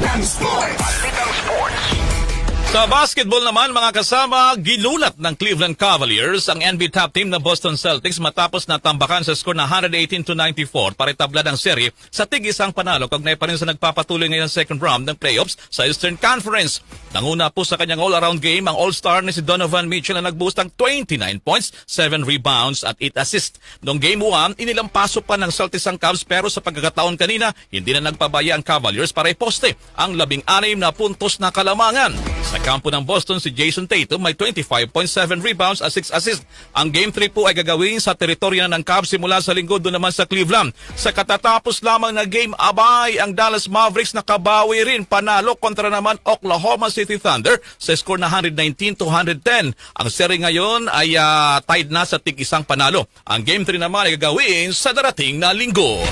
dance floor. Sa basketball naman mga kasama, ginulat ng Cleveland Cavaliers ang NBA top team na Boston Celtics matapos natambakan sa score na 118 to 94 para itabla ng serye sa tig isang panalo kagnay pa rin sa nagpapatuloy ngayon second round ng playoffs sa Eastern Conference. Nanguna po sa kanyang all-around game ang all-star ni si Donovan Mitchell na nagbuhos ng 29 points, 7 rebounds at 8 assists. Noong game 1, inilampaso pa ng Celtics ang Cavs pero sa pagkakataon kanina, hindi na nagpabaya ang Cavaliers para iposte ang labing-anim na puntos na kalamangan. Sa kampo ng Boston, si Jason Tatum may 25.7 rebounds at 6 assists. Ang Game 3 po ay gagawin sa teritoryo ng Cavs simula sa linggo doon naman sa Cleveland. Sa katatapos lamang na game, abay, ang Dallas Mavericks nakabawi rin panalo kontra naman Oklahoma City Thunder sa score na 119 to 110. Ang seri ngayon ay ah, tied na sa tig isang panalo. Ang Game 3 naman ay gagawin sa darating na linggo.